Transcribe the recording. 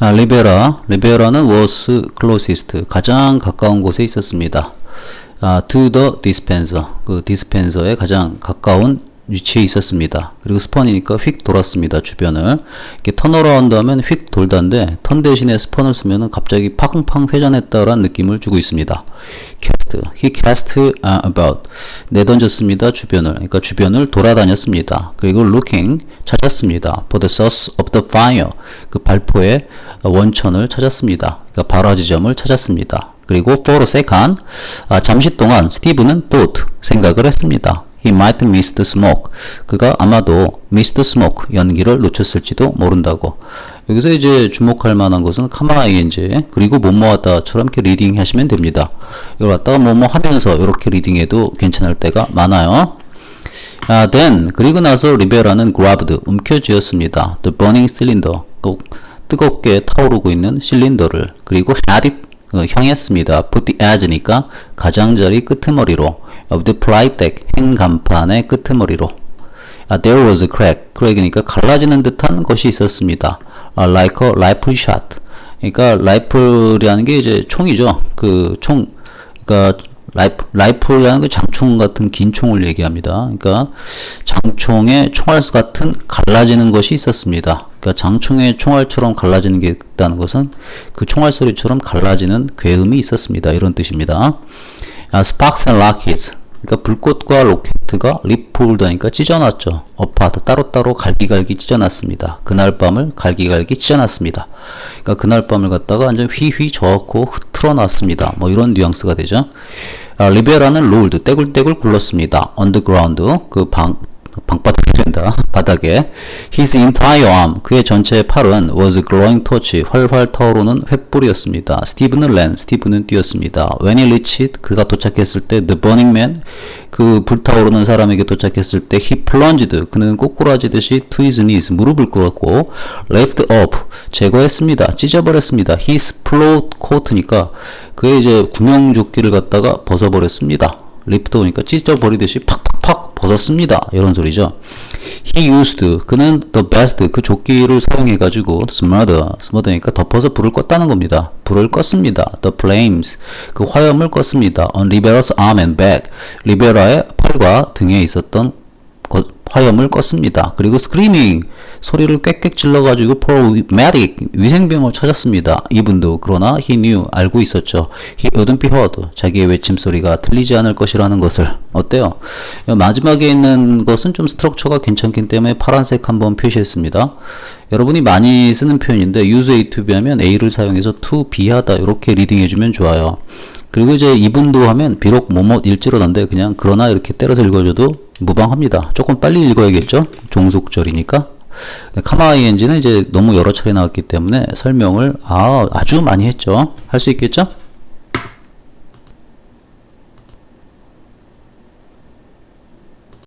아, 리베라, 리베라는 was closest, 가장 가까운 곳에 있었습니다. 아, to the dispenser, 그 디스펜서에 가장 가까운 위치에 있었습니다. 그리고 스펀이니까 휙 돌았습니다. 주변을. 이렇게 턴어라운드 하면 휙 돌다인데 턴 대신에 스펀을 쓰면은 갑자기 팡팡 회전했다라는 느낌을 주고 있습니다. cast, he cast uh, about, 내던졌습니다. 주변을. 그러니까 주변을 돌아다녔습니다. 그리고 looking, 찾았습니다. for the source of the fire, 그 발포의 원천을 찾았습니다. 그러니까 발화 지점을 찾았습니다. 그리고 for a second, 아, 잠시 동안 스티브는 thought, 생각을 했습니다. He might miss the smoke. 그가 아마도 miss the smoke, 연기를 놓쳤을지도 모른다고. 여기서 이제 주목할 만한 것은 카마 ing 그리고 뭐뭐 하다처럼 이렇게 리딩 하시면 됩니다. 이걸 갖다가 뭐뭐 하면서 이렇게 리딩해도 괜찮을 때가 많아요. 아, then 그리고 나서 리베라는 grabbed 움켜쥐었습니다. The burning cylinder 또 뜨겁게 타오르고 있는 실린더를 그리고 had it 어, 향했습니다. put the edge니까 가장자리 끄트머리로 of the flight deck 행 간판의 끄트머리로 아, there was a crack. crack이니까 갈라지는 듯한 것이 있었습니다. 아, like a rifle shot. 그러니까 라이플이라는 게 이제 총이죠. 그 총, 그러니까 라이프, 라이플이라는 그 장총 같은 긴 총을 얘기합니다. 그러니까 장총의 총알수 같은 갈라지는 것이 있었습니다. 그러니까 장총의 총알처럼 갈라지는 게 있다는 것은 그 총알 소리처럼 갈라지는 괴음이 있었습니다. 이런 뜻입니다. 아, sparks and rockets. 그러니까 불꽃과 로켓가 리폴드니까 찢어놨죠. 어파트 따로따로 갈기갈기 찢어놨습니다. 그날 밤을 갈기갈기 찢어놨습니다. 그러니까 그날 밤을 갖다가 완전 휘휘 저었고 흐트러놨습니다. 뭐 이런 뉘앙스가 되죠. 아, 리베라는 롤드 떼굴떼굴 굴렀습니다. 언더그라운드 그 방 방바닥 이 된다. 바닥에 his entire arm 그의 전체 팔은 was glowing torch 활활 타오르는 횃불이었습니다. 스티븐은 ran 스티븐은 뛰었습니다. when he reached 그가 도착했을 때 the burning man 그 불타오르는 사람에게 도착했을 때 he plunged 그는 꼬꾸라지듯이 to his knees 무릎을 꿇었고 left up 제거했습니다. 찢어버렸습니다. his float coat니까 그의 이제 구명조끼를 갖다가 벗어버렸습니다. 리프트 오니까 찢어버리듯이 팍팍팍 벗었습니다. 이런 소리죠. He used 그는 the best 그 조끼를 사용해 가지고 smother smother니까 덮어서 불을 껐다는 겁니다. 불을 껐습니다. The flames 그 화염을 껐습니다. On Rivera's arm and back 리베라의 팔과 등에 있었던 거- 화염을 껐습니다. 그리고 screaming 소리를 꽥꽥 질러가지고 paramedic 위생병을 찾았습니다. 이분도 그러나 he knew 알고 있었죠. He wouldn't be heard 자기의 외침 소리가 들리지 않을 것이라는 것을 어때요? 마지막에 있는 것은 좀 스트럭처가 괜찮기 때문에 파란색 한번 표시했습니다. 여러분이 많이 쓰는 표현인데 use A to B 하면 A를 사용해서 to B 하다 이렇게 리딩해주면 좋아요. 그리고 이제 이분도 하면 비록 뭐뭐 일지로던데 그냥 그러나 이렇게 때려서 읽어줘도 무방합니다. 조금 빨리 읽어야겠죠? 종속절이니까. 카마이엔지는 이제 너무 여러 차례 나왔기 때문에 설명을 아, 아주 많이 했죠. 할 수 있겠죠?